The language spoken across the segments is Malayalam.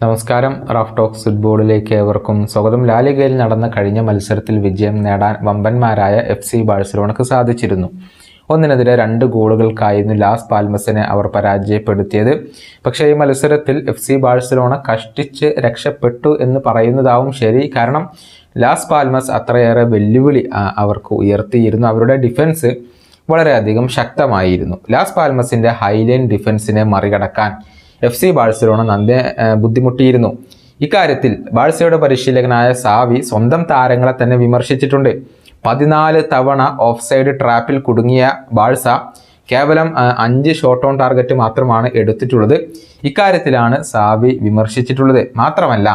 നമസ്കാരം. റഫ് ടോക്സ് ഫുട്ബോളിലേക്ക് ഏവർക്കും സ്വാഗതം. ലാലിഗയിൽ നടന്ന കഴിഞ്ഞ മത്സരത്തിൽ വിജയം നേടാൻ വമ്പന്മാരായ എഫ് സി ബാഴ്സലോണക്ക് സാധിച്ചിരുന്നു. ഒന്നിനെതിരെ രണ്ട് ഗോളുകൾക്കായിരുന്നു ലാസ് പാൽമസിനെ അവർ പരാജയപ്പെടുത്തിയത്. പക്ഷേ ഈ മത്സരത്തിൽ എഫ് സി ബാഴ്സലോണ കഷ്ടിച്ച് രക്ഷപ്പെട്ടു എന്ന് പറയുന്നതാവും ശരി. കാരണം ലാസ് പാൽമസ് അത്രയേറെ വെല്ലുവിളി അവർക്ക് ഉയർത്തിയിരുന്നു. അവരുടെ ഡിഫൻസ് വളരെയധികം ശക്തമായിരുന്നു. ലാസ് പാൽമസിന്റെ ഹൈലൈൻ ഡിഫൻസിനെ മറികടക്കാൻ എഫ് സി ബാഴ്സലോണ നന്ദി ബുദ്ധിമുട്ടിയിരുന്നു. ഇക്കാര്യത്തിൽ ബാഴ്സയുടെ പരിശീലകനായ സാവി സ്വന്തം താരങ്ങളെ തന്നെ വിമർശിച്ചിട്ടുണ്ട്. പതിനാല് തവണ ഓഫ് സൈഡ് ട്രാപ്പിൽ കുടുങ്ങിയ ബാഴ്സ കേവലം അഞ്ച് ഷോട്ട് ഓൺ ടാർഗറ്റ് മാത്രമാണ് എടുത്തിട്ടുള്ളത്. ഇക്കാര്യത്തിലാണ് സാവി വിമർശിച്ചിട്ടുള്ളത്. മാത്രമല്ല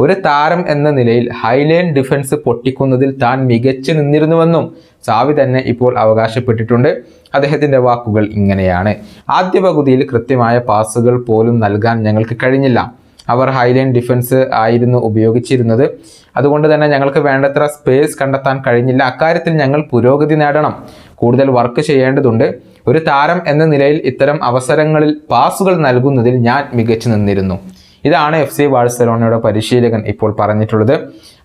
ഒരു താരം എന്ന നിലയിൽ ഹൈലൈൻ ഡിഫൻസ് പൊട്ടിക്കുന്നതിൽ താൻ മികച്ചു നിന്നിരുന്നുവെന്നും സാവി തന്നെ ഇപ്പോൾ അവകാശപ്പെട്ടിട്ടുണ്ട്. അദ്ദേഹത്തിന്റെ വാക്കുകൾ ഇങ്ങനെയാണ്. ആദ്യ പകുതിയിൽ കൃത്യമായ പാസുകൾ പോലും നൽകാൻ ഞങ്ങൾക്ക് കഴിഞ്ഞില്ല. അവർ ഹൈലൈൻ ഡിഫൻസ് ആയിരുന്നു ഉപയോഗിച്ചിരുന്നത്. അതുകൊണ്ട് തന്നെ ഞങ്ങൾക്ക് വേണ്ടത്ര സ്പേസ് കണ്ടെത്താൻ കഴിഞ്ഞില്ല. അക്കാര്യത്തിൽ ഞങ്ങൾ പുരോഗതി നേടണം. കൂടുതൽ വർക്ക് ചെയ്യേണ്ടതുണ്ട്. ഒരു താരം എന്ന നിലയിൽ ഇത്തരം അവസരങ്ങളിൽ പാസുകൾ നൽകുന്നതിൽ ഞാൻ മികച്ചു നിന്നിരുന്നു. ഇതാണ് എഫ് സി ബാഴ്സലോണയുടെ പരിശീലകൻ ഇപ്പോൾ പറഞ്ഞിട്ടുള്ളത്.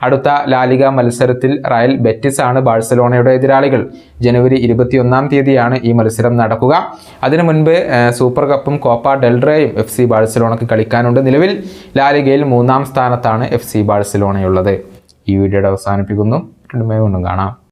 അടുത്ത ലാലിക മത്സരത്തിൽ റയൽ ബെറ്റിസ് ആണ് ബാഴ്സലോണയുടെ എതിരാളികൾ. ജനുവരി ഇരുപത്തിയൊന്നാം തീയതിയാണ് ഈ മത്സരം നടക്കുക. അതിനു മുൻപ് സൂപ്പർ കപ്പും കോപ്പ ഡെൽറേയും എഫ് സി ബാഴ്സലോണയ്ക്ക് കളിക്കാനുണ്ട്. നിലവിൽ ലാലിഗയിൽ മൂന്നാം സ്ഥാനത്താണ് എഫ് സി ബാഴ്സലോണയുള്ളത്. ഈ വീഡിയോയുടെ അവസാനിപ്പിക്കുന്നു. വീണ്ടും കാണാം.